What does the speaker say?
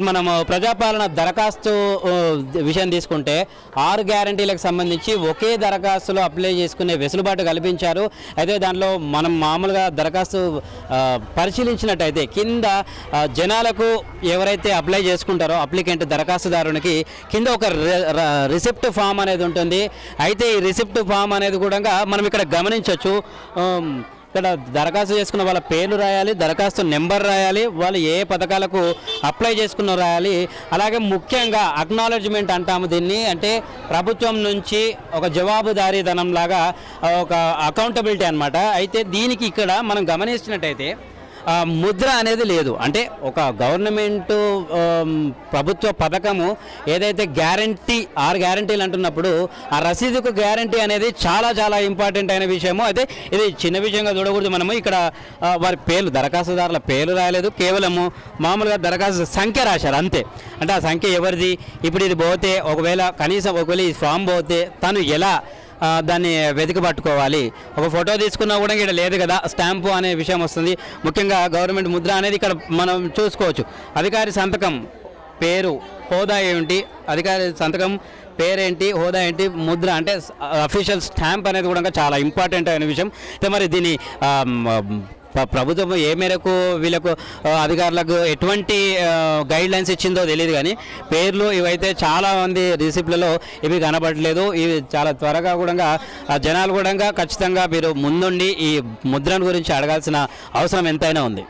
మనము ప్రజాపాలన దరఖాస్తు విషయం తీసుకుంటే ఆరు గ్యారంటీలకు సంబంధించి ఒకే దరఖాస్తులో అప్లై చేసుకునే వెసులుబాటు కల్పించారు. అయితే దాంట్లో మనం మామూలుగా దరఖాస్తు పరిశీలించినట్టయితే కింద జనాలకు ఎవరైతే అప్లై చేసుకుంటారో అప్లికెంట్ దరఖాస్తుదారునికి కింద ఒక రి- రిసిప్ట్ ఫామ్ అనేది ఉంటుంది. అయితే ఈ రిసిప్ట్ ఫామ్ అనేది కూడా మనం ఇక్కడ గమనించవచ్చు ఇక్కడ దరఖాస్తు చేసుకున్న వాళ్ళ పేర్లు రాయాలి దరఖాస్తు నెంబర్ రాయాలి వాళ్ళు ఏ పథకాలకు అప్లై చేసుకున్న రాయాలి. అలాగే ముఖ్యంగా అక్నాలెడ్జ్మెంట్ అంటాము దీన్ని. అంటే ప్రభుత్వం నుంచి ఒక జవాబుదారీతనం లాగా ఒక అకౌంటబిలిటీ అనమాట అయితే దీనికి ఇక్కడ మనం గమనించినట్టయితే ముద్ర అనేది లేదు. అంటే ఒక గవర్నమెంట్ ప్రభుత్వ పథకము ఏదైతే గ్యారంటీ ఆరు గ్యారంటీలు అంటున్నప్పుడు ఆ రసీదుకు గ్యారంటీ అనేది చాలా చాలా ఇంపార్టెంట్ అయిన విషయము. అయితే ఇది చిన్న విషయంగా చూడకూడదు మనము. ఇక్కడ వారి పేర్లు దరఖాస్తుదారుల పేర్లు రాయలేదు. కేవలము మామూలుగా దరఖాస్తు సంఖ్య రాశారు అంతే. అంటే ఆ సంఖ్య ఎవరిది? ఇప్పుడు ఇది పోతే ఒకవేళ కనీసం ఒకవేళ ఈ ఫామ్ పోతే తను ఎలా దాన్ని వెతికి పట్టుకోవాలి. ఒక ఫోటో తీసుకున్నా కూడా ఇక్కడ లేదు కదా స్టాంపు అనే విషయం వస్తుంది. ముఖ్యంగా గవర్నమెంట్ ముద్ర అనేది ఇక్కడ మనం చూసుకోవచ్చు. అధికారి సంతకం పేరు హోదా ఏమిటి? అధికారి సంతకం పేరేంటి హోదా ఏంటి ముద్ర అంటే అఫీషియల్ స్టాంప్ అనేది కూడా చాలా ఇంపార్టెంట్ అయిన విషయం. అయితే మరి దీని ప్రభుత్వం ఏ మేరకు వీళ్ళకు అధికారులకు ఎటువంటి గైడ్ లైన్స్ ఇచ్చిందో తెలియదు కానీ పేర్లు ఇవైతే చాలా మంది రిసిప్ట్లలో ఇవి కనబడట్లేదు. ఇవి చాలా త్వరగా కూడా జనాలు కూడా ఖచ్చితంగా మీరు ముందుండి ఈ ముద్రను గురించి అడగాల్సిన అవసరం ఎంతైనా ఉంది.